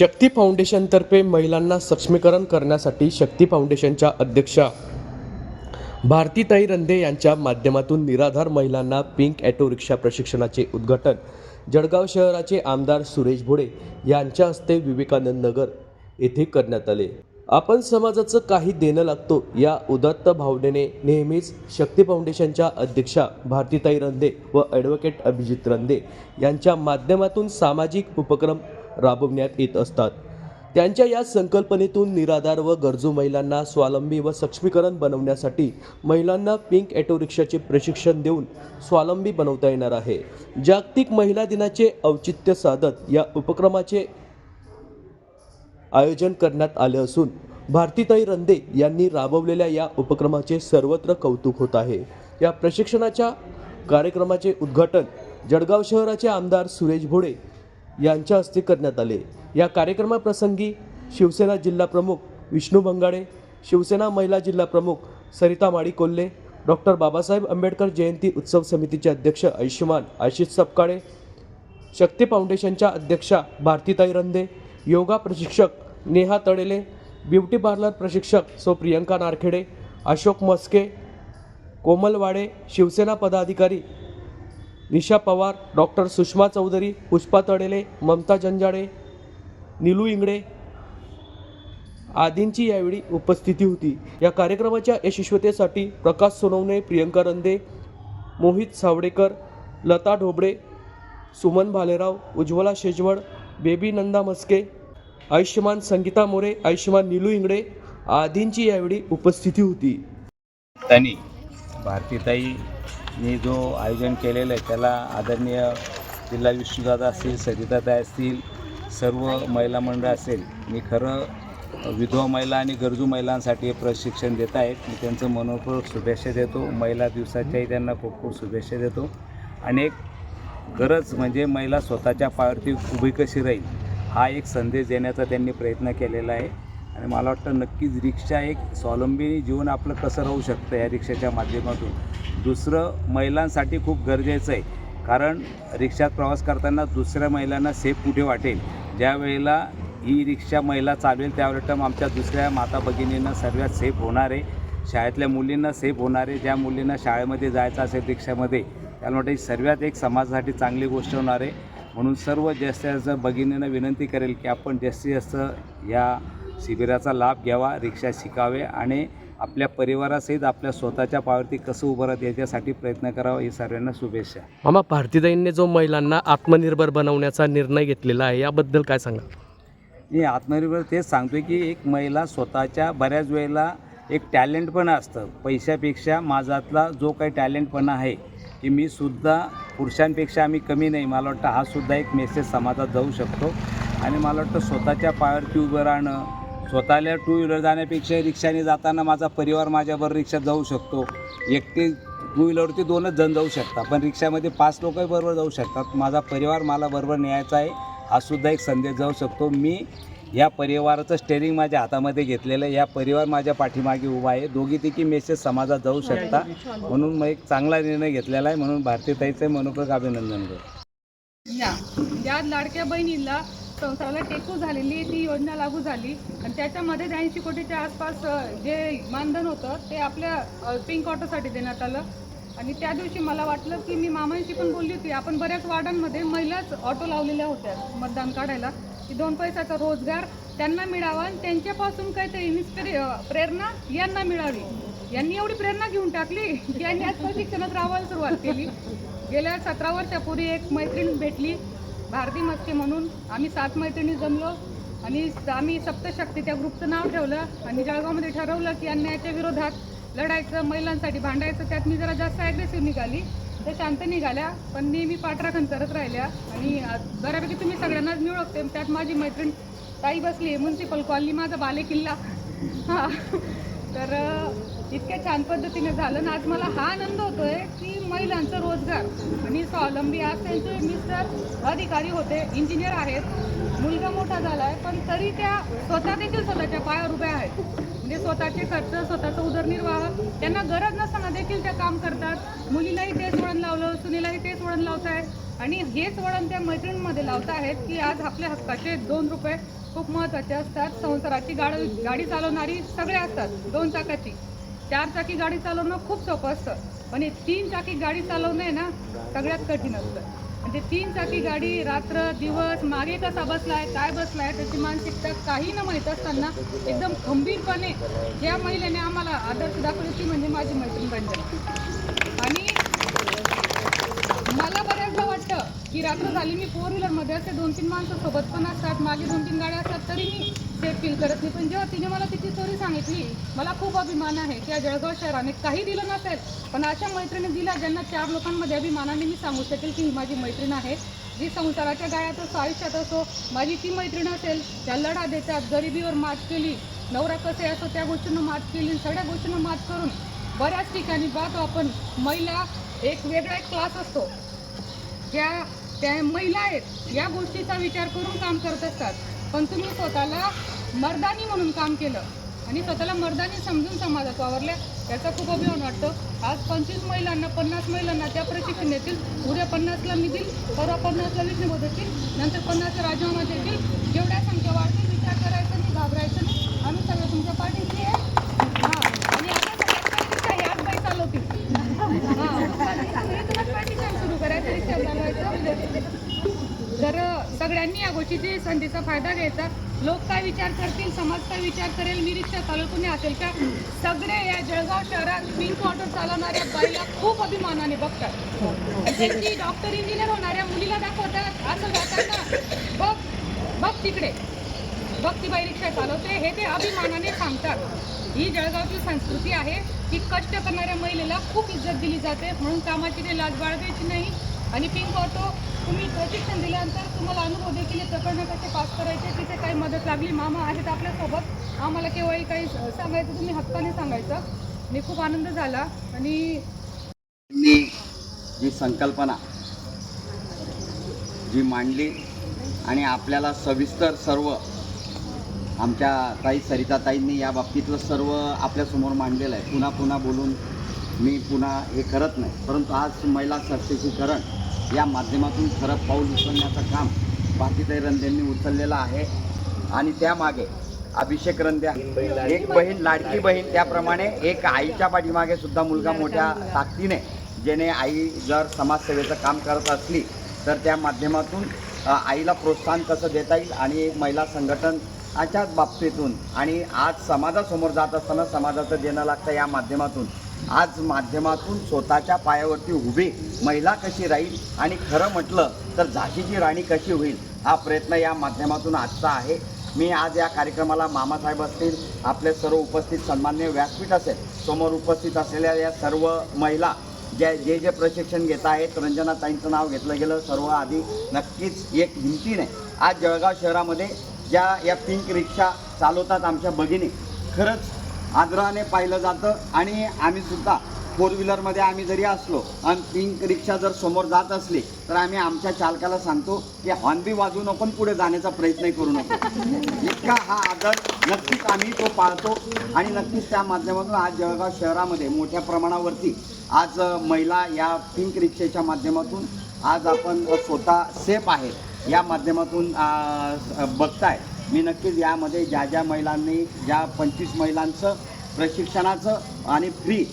शक्ती फाउंडेशनतर्फे महिलांना सक्षमीकरण करण्यासाठी शक्ती फाउंडेशनच्या अध्यक्षा भारतीताई रंदे यांच्या माध्यमातून निराधार महिलांना पिंक ॲटो रिक्षा प्रशिक्षणाचे उद्घाटन. जळगाव शहराचे आमदार सुरेश भोडे यांच्या हस्ते विवेकानंद नगर येथे करण्यात आले. आपण समाजाचं काही देणं लागतो या उदात्त भावनेने नेहमीच शक्ती फाउंडेशनच्या अध्यक्षा भारतीताई रंदे व ॲडव्होकेट अभिजित रंदे यांच्या माध्यमातून सामाजिक उपक्रम राबवण्यात येत असतात. त्यांच्या या संकल्पनेतून निराधार व गरजू महिलांना स्वावलंबी व सक्षमीकरण बनवण्यासाठी महिलांना पिंक ॲटो रिक्षाचे प्रशिक्षण देऊन स्वावलंबी बनवता येणार आहे. जागतिक महिला दिनाचे औचित्य साधत या उपक्रमाचे आयोजन करण्यात आले असून भारतीताई रंदे यांनी राबवलेल्या या उपक्रमाचे सर्वत्र कौतुक होत आहे. या प्रशिक्षणाच्या कार्यक्रमाचे उद्घाटन जळगाव शहराचे आमदार सुरेश भोडे यांच्या हस्ते करण्यात आले. या कार्यक्रमाप्रसंगी शिवसेना जिल्हा प्रमुख विष्णू बंगाडे शिवसेना महिला जिल्हा प्रमुख सरिता माडी कोल्हे डॉक्टर बाबासाहेब आंबेडकर जयंती उत्सव समितीचे अध्यक्ष आयुष्यमान आशिष सपकाळे शक्ती फाउंडेशनच्या अध्यक्षा भारतीताई रंदे योगा प्रशिक्षक नेहा तडेले ब्युटी पार्लर प्रशिक्षक सो प्रियंका नारखेडे अशोक मस्के कोमलवाडे शिवसेना पदाधिकारी निशा पवार डॉक्टर सुषमा चौधरी पुष्पा तडेले ममता जंजाडे निलू इंगडे आदींची यावेळी उपस्थिती होती. या कार्यक्रमाच्या यशस्वतेसाठी प्रकाश सोनवणे प्रियंका रंदे मोहित सावडेकर लता ढोबळे सुमन भालेराव उज्ज्वला शेजवळ बेबी नंदा मस्के आयुष्यमान संगीता मोरे आयुष्यमान निलू इंगडे आदींची यावेळी उपस्थिती होती. त्यांनी भारतीताईंनी जो आयोजन केलेलं आहे त्याला आदरणीय जिल्हा विष्णुदादा असतील सरिताताई असतील सर्व महिला मंडळ असेल मी खरं विधवा महिला आणि गरजू महिलांसाठी हे प्रशिक्षण देत आहेत. मी त्यांचं मनोपूर्वक शुभेच्छा देतो. महिला दिवसाच्याही त्यांना खूप खूप शुभेच्छा देतो. आणि एक गरज म्हणजे महिला स्वतःच्या पायावरती उभी कशी राहील हा एक संदेश देण्याचा त्यांनी प्रयत्न केलेला आहे. आणि मला वाटतं नक्कीच रिक्षा एक स्वावलंबी जीवन आपलं कसं राहू शकतं या रिक्षाच्या माध्यमातून? दुसरं महिलांसाठी खूप गरजेचं आहे. कारण रिक्षात प्रवास करताना दुसऱ्या महिलांना सेफ कुठे वाटेल? ज्या वेळेला ही रिक्षा महिला चालवेल त्यावेळेला आमच्या दुसऱ्या माता भगिनींना सर्वात सेफ होणार आहे. शाळेतल्या मुलींना सेफ होणार आहे. ज्या मुलींना शाळेमध्ये जायचं असेल रिक्षामध्ये त्यामुळे वाटतं सर्वात एक समाजासाठी चांगली गोष्ट होणार आहे. म्हणून सर्व जास्तीत जास्त भगिनींना विनंती करेल की आपण जास्तीत जास्त या शिबिराचा लाभ घ्यावा रिक्षा शिकावे आणि आपल्या परिवारासहित आपल्या स्वतःच्या पायावरती कसं उभं राहत याच्यासाठी प्रयत्न करावा. ही सर्वांना शुभेच्छा. मामा भारतीताईंनी जो महिलांना आत्मनिर्भर बनवण्याचा निर्णय घेतलेला आहे याबद्दल काय सांगा मी आत्मनिर्भर तेच सांगतोय की एक महिला स्वतःच्या बऱ्याच वेळेला एक टॅलेंट पण असतं. पैशापेक्षा माझातला जो काही टॅलेंटपणा आहे की मी सुद्धा पुरुषांपेक्षा आम्ही कमी नाही. मला वाटतं हा सुद्धा एक मेसेज समाजात जाऊ शकतो. आणि मला वाटतं स्वतःच्या पायावरती उभं राहणं स्वतःला टू व्हीलर जाण्यापेक्षा रिक्षाने जाताना माझा परिवार माझ्याबरोबर रिक्षात जाऊ शकतो. एकटे टू व्हीलरवरती दोनच जण जाऊ शकतात. पण रिक्षामध्ये पाच लोकही बरोबर जाऊ शकतात. माझा परिवार मला बरोबर न्यायचा आहे हा सुद्धा एक संदेश जाऊ शकतो. मी या परिवाराचं स्टेरिंग माझ्या हातामध्ये घेतलेलं आहे. या परिवार माझ्या पाठीमागे उभा आहे. दोघी तिघी मेसेज समाजात जाऊ शकता. म्हणून मग एक चांगला निर्णय घेतलेला आहे. म्हणून भारतीताईचं मनोपूर्वक अभिनंदन करतो या लाडक्या बहिणीला संसाराला टेकू झालेली आहे, ती योजना लागू झाली. आणि त्याच्यामध्ये ऐंशी कोटीच्या आसपास जे मानधन होतं ते आपल्या पिंक ऑटोसाठी देण्यात आलं. आणि त्या दिवशी मला वाटलं की मी मामांशी पण बोलली होती. आपण बऱ्याच वार्डांमध्ये महिलाच ऑटो लावलेल्या होत्या मतदान काढायला. की दोन पैशाचा रोजगार त्यांना मिळावा आणि त्यांच्यापासून काहीतरी इन्स्पिरे प्रेरणा यांना मिळावी. यांनी एवढी प्रेरणा घेऊन टाकली की यांनी आज प्रशिक्षणात राहायला सुरुवात केली. गेल्या सतरा वर्षापूर्वी एक मैत्रीण भेटली. भारती मस्के म्हणून आम्ही सात मैत्रिणी जमलो आणि आम्ही सप्तशक्ती त्या ग्रुपचं नाव ठेवलं आणि जळगावमध्ये ठरवलं की अन्यायाच्या विरोधात लढायचं महिलांसाठी भांडायचं त्यात मी जरा जास्त ॲग्रेसिव्ह निघाली. त्या शांत निघाल्या पण नेहमी पाठराखण करत राहिल्या आणि बऱ्यापैकी तुम्ही सगळ्यांनाच मी ओळखते त्यात माझी मैत्रीण ताई बसली म्युन्सिपल कॉलनी माझा बाले किल्ला तर इतक्या छान पद्धतीने झालं आणि आज मला हा आनंद होतोय की महिलांचा रोजगार. आणि स्वावलंबी आज त्यांचे मिस्टर अधिकारी होते इंजिनियर आहेत. मुलगा मोठा झाला आहे पण तरी त्या स्वतः देखील स्वतःच्या पायावर उभ्या आहेत. म्हणजे स्वतःचे खर्च स्वतःचा उदरनिर्वाह त्यांना गरज नसताना देखील त्या काम करतात. मुलीलाही तेच वळण लावलं सुनीलाही तेच वळण लावत आहे. आणि हेच वळण त्या मैत्रिणींमध्ये लावत आहेत की आज आपल्या हक्काचे दोन रुपये खूप महत्त्वाचे असतात. संसाराची गाड गाडी चालवणारी सगळे असतात दोन चाकाची. चार चाकी गाडी चालवणं खूप सोपं असतं. पण हे तीन चाकी गाडी चालवणं आहे ना सगळ्यात कठीण असतं. म्हणजे तीन चाकी गाडी रात्र दिवस मागे कसा बसलाय काय बसलाय त्याची मानसिकता काही न माहीत असताना एकदम खंबीरपणे या महिलेने आम्हाला आदर्श दाखवली ती म्हणजे माझी मैत्रीण बनली मला बऱ्याचदा वाटतं की रात्र झाली मी फोर व्हीलरमध्ये असते. दोन तीन माणसं सोबत पण असतात मागे दोन तीन गाड्या असतात तरी मी सेफ फील करत नाही. पण जेव्हा तिने मला तिची स्टोरी सांगितली मला खूप अभिमान आहे की या जळगाव शहराने काही दिलं नसेल. पण अशा मैत्रिणी दिल्या ज्यांना चार लोकांमध्ये अभिमानाने मी सांगू शकेल की ही माझी मैत्रीण आहे. जी संसाराच्या गाळ्यात असो आयुष्यात असो माझी ती मैत्रीण असेल त्या लढा देतात गरिबीवर मात केली नवरा कसे असो त्या गोष्टींना मात केली सगळ्या गोष्टींना मात करून बऱ्याच ठिकाणी पाहतो आपण. महिला एक वेगळा एक क्लास असतो. ज्या त्या महिला आहेत या गोष्टीचा विचार करून काम करत असतात. पण तुम्ही स्वतःला मर्दानी म्हणून काम केलं आणि स्वतःला मर्दानी समजून समाजात वावरल्या याचा खूप अभिमान वाटतो. आज पंचवीस महिलांना पन्नास महिलांना त्या प्रशिक्षण देतील. उद्या पन्नासला मी देईल परवा पन्नासला विष्णू देतील नंतर पन्नासला राजीनामा देतील. जेवढ्या संख्या वाढतील विचार करायचा नाही घाबरायचं नाही. आम्ही सगळं तुमच्या पाठीशी आहे हां आणि आता सगळ्यात पहिली ह्याच बाई चालवतील सुरू करायचं रिक्षा चालवायचं तर सगळ्यांनी या गोष्टीची संधीचा फायदा घ्यायचा लोक काय विचार करतील समाज काय विचार करेल मी रिक्षा चालवतो असेल का? सगळे या जळगाव शहरात पिंक ऑटो चालवणाऱ्या बाईला खूप अभिमानाने बघतात. त्यांची डॉक्टर इंजिनियर होणाऱ्या मुलीला दाखवतात असं जाताना बघ बघ तिकडे. बघ ती बाई रिक्षा चालवते हे ते अभिमानाने सांगतात. ही जळगावची संस्कृती आहे की कष्ट करणाऱ्या महिलेला खूप इज्जत दिली जाते म्हणून कामाची ते लाज बाळगायची नाही. आणि पिंक ऑटो तुम्ही प्रशिक्षण दिल्यानंतर तुम्हाला अनुभव देखील प्रकरणं कसे पास करायचे तिथे काही मदत लागली. मामा आहेत आपल्यासोबत. आम्हाला केव्हाही काही सांगायचं तुम्ही हक्काने सांगायचं. आणि खूप आनंद झाला. आणि मी जी संकल्पना जी मांडली आणि आपल्याला सविस्तर सर्व आमच्या ताई सरिताताईंनी या बाबतीतलं सर्व आपल्यासमोर मांडलेलं आहे. पुन्हा पुन्हा बोलून मी पुन्हा हे करत नाही. परंतु आज महिला सशक्तीकरण या माध्यमातून खरं पाऊल उचलण्याचं काम भारतीताई रंधेंनी उचललेलं आहे. आणि त्यामागे अभिषेक रंध्या एक बहीण लाडकी बहीण त्याप्रमाणे एक आईच्या पाठीमागे सुद्धा मुलगा मोठ्या ताकदीने जेणे आई जर समाजसेवेचं काम करत असली तर त्या माध्यमातून आईला प्रोत्साहन कसं देता येईल आणि एक महिला अशाच बाबतीतून आणि आज समाजासमोर जात असताना समाजाचं देणं लागतं या माध्यमातून आज माध्यमातून स्वतःच्या पायावरती उभी महिला कशी राहील आणि खरं म्हटलं तर झाशीची राणी कशी होईल हा प्रयत्न या माध्यमातून आजचा आहे. मी आज या कार्यक्रमाला मामासाहेब असतील आपले सर्व उपस्थित सन्मान्य व्यासपीठ असेल समोर उपस्थित असलेल्या या सर्व महिला ज्या जे जे प्रशिक्षण घेत आहेत रंजनाताईंचं नाव घेतलं गेलं सर्व आधी नक्कीच एक हिमतीने आज जळगाव शहरामध्ये ज्या या पिंक रिक्षा चालवतात आमच्या भगिनी खरंच आदराने पाहिलं जातं आणि आम्ही सुद्धा फोर व्हीलरमध्ये आम्ही जरी असलो आणि पिंक रिक्षा जर समोर जात असली तर आम्ही आमच्या चालकाला सांगतो की हॉर्नबी वाजवून वाजवू नको पुढे जाण्याचा प्रयत्नही करू नको. इतका हा आदर नक्कीच आम्ही तो पाळतो आणि नक्कीच त्या माध्यमातून आज जळगाव शहरामध्ये मोठ्या प्रमाणावरती आज महिला या पिंक रिक्षेच्या माध्यमातून आज आपण स्वतः सेफ आहे या माध्यमातून बघताय. मी नक्कीच यामध्ये ज्या ज्या महिलांनी ज्या पंचवीस महिलांचं प्रशिक्षणाचं आणि फ्री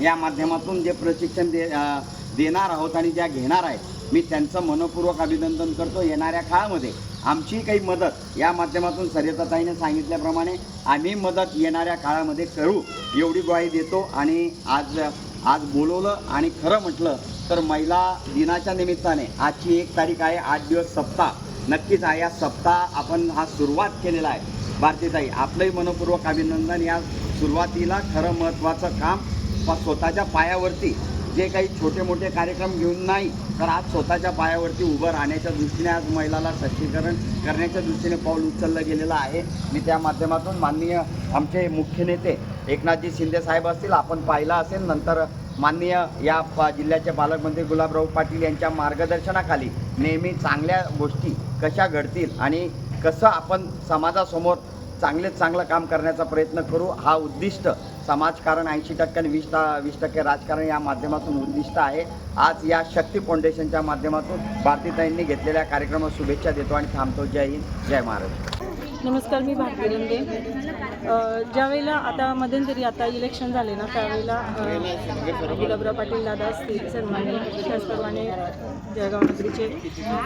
या माध्यमातून जे प्रशिक्षण दे देणार आहोत आणि ज्या घेणार आहेत मी त्यांचं मनपूर्वक अभिनंदन करतो येणाऱ्या काळामध्ये. आमची काही मदत या माध्यमातून सरिताताईने सांगितल्याप्रमाणे आम्ही मदत येणाऱ्या काळामध्ये करू एवढी ग्वाही देतो आणि आज आज बोलवलं आणि खरं म्हटलं तर महिला दिनाच्या निमित्ताने आजची एक तारीख आहे आठ दिवस सप्ताह. नक्कीच हा या सप्ताह आपण हा सुरुवात केलेला आहे. भारतीताई आपलंही मनपूर्वक अभिनंदन. या सुरुवातीला खरं महत्त्वाचं काम स्वतःच्या पायावरती जे काही छोटे मोठे कार्यक्रम घेऊन नाही तर आज स्वतःच्या पायावरती उभं राहण्याच्या दृष्टीने आज महिलाला सक्षमीकरण करण्याच्या दृष्टीने पाऊल उचललं गेलेलं आहे. मी त्या माध्यमातून माननीय आमचे मुख्य नेते एकनाथजी शिंदे साहेब असतील आपण पाहिलं असेल. नंतर माननीय या जिल्ह्याचे पालकमंत्री गुलाबराव पाटील यांच्या मार्गदर्शनाखाली नेहमी चांगल्या गोष्टी कशा घडतील आणि कसं आपण समाजासमोर चांगलेच चांगलं काम करण्याचा प्रयत्न करू हा उद्दिष्ट समाजकारण ऐंशी टक्के आणि वीस टा वीस टक्के राजकारण या माध्यमातून उद्दिष्ट आहे. आज या शक्ती फाउंडेशनच्या माध्यमातून भारतीताईंनी घेतलेल्या कार्यक्रमात शुभेच्छा देतो आणि थांबतो. जय हिंद जय महाराष्ट्र. नमस्कार मी भारती रंदे ज्यावेळेला आता मध्यंतरी आता इलेक्शन झाले ना त्यावेळेला गुलाबराव पाटील दादा असतील सन्माने त्याचप्रमाणे जळगाव नगरीचे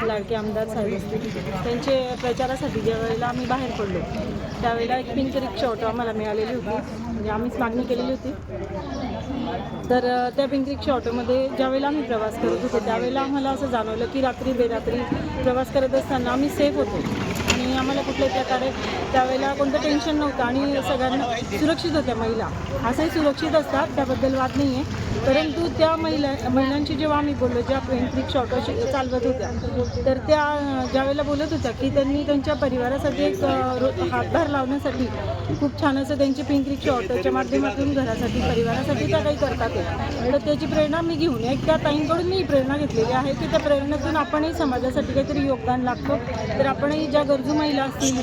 लाडके आमदार साहेब असतील त्यांचे प्रचारासाठी ज्या वेळेला आम्ही बाहेर पडलो त्यावेळेला एक पिंक रिक्षा ऑटो आम्हाला मिळालेली होती. म्हणजे आम्हीच मागणी केलेली होती. तर त्या पिंक रिक्षा ऑटोमध्ये ज्यावेळेला आम्ही प्रवास करत होतो त्यावेळेला आम्हाला असं जाणवलं की रात्री बेरात्री प्रवास करत असताना आम्ही सेफ होतो. आणि कुठल्या प्रकारे त्यावेळेला कोणतं टेन्शन नव्हतं आणि सगळ्यांना सुरक्षित होत्या महिला. असंही सुरक्षित असतात त्याबद्दल वाद नाही आहे परंतु त्या महिला महिलांची जेव्हा आम्ही बोललो ज्या पिंक शॉर्ट ऑटो चालवत होत्या तर त्या ज्यावेळेला बोलत होत्या की त्यांनी त्यांच्या परिवारासाठी एक हातभार लावण्यासाठी खूप छान असं त्यांची पिंक रिक्षा ऑटोच्या माध्यमातून घरासाठी परिवारासाठी त्या काही करतात. तर त्याची प्रेरणा मी घेऊन एक त्या ताईंकडून मी प्रेरणा घेतलेली आहे की त्या प्रेरणेतून आपणही समाजासाठी काहीतरी योगदान लागतो. तर आपणही ज्या गरजू महिला असतील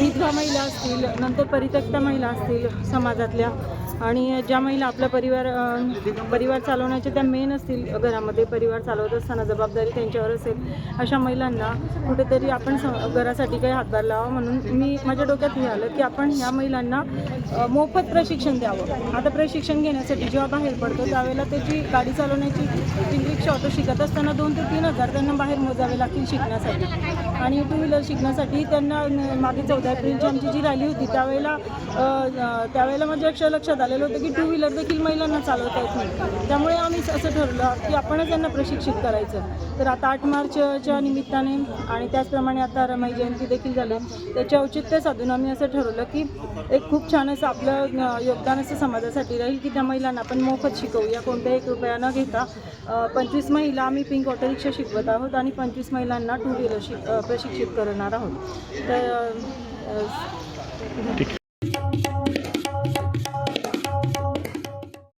विधवा महिला असतील नंतर परित्यक्ता महिला असतील समाजातल्या आणि ज्या महिला आपला परिवार परिवार चालवण्याच्या त्या मेन असतील घरामध्ये परिवार चालवत असताना जबाबदारी त्यांच्यावर असेल अशा महिलांना कुठेतरी आपण स- घरासाठी काही हातभार लावा म्हणून मी माझ्या डोक्यात हे आलं की आपण ह्या महिलांना मोफत प्रशिक्षण द्यावं. आता प्रशिक्षण घेण्यासाठी जेव्हा बाहेर पडतो त्यावेळेला त्याची गाडी चालवण्याची रिक्षा ऑटो शिकत असताना दोन ते तीन हजार त्यांना बाहेर मोजावे लागतील शिकण्यासाठी. आणि टू व्हीलर शिकण्यासाठी त्यांना मागे चौदा एप्रिलची आमची जी रॅली होती त्यावेळेला त्यावेळेला माझ्या लक्षात आलेलं होतं की टू व्हीलर देखील महिलांना चालवता येत नाही. त्यामुळे आम्ही असं ठरलं की आपणच त्यांना प्रशिक्षित करायचं. तर आता आठ मार्चच्या निमित्ताने आणि त्याचप्रमाणे आता रमाई जयंती देखील झालं त्याच्या औचित्य साधून आम्ही असं ठरवलं की एक खूप छान असं आपलं योगदान असं समाजासाठी राहील की त्या महिलांना आपण मोफत शिकवूया कोणत्याही एक रुपया न घेता पंचवीस महिला आम्ही पिंक ऑटो रिक्षा शिकवत आहोत आणि पंचवीस महिलांना टू व्हीलर शिक प्रशिक्षित करणार आहोत. तर ठीक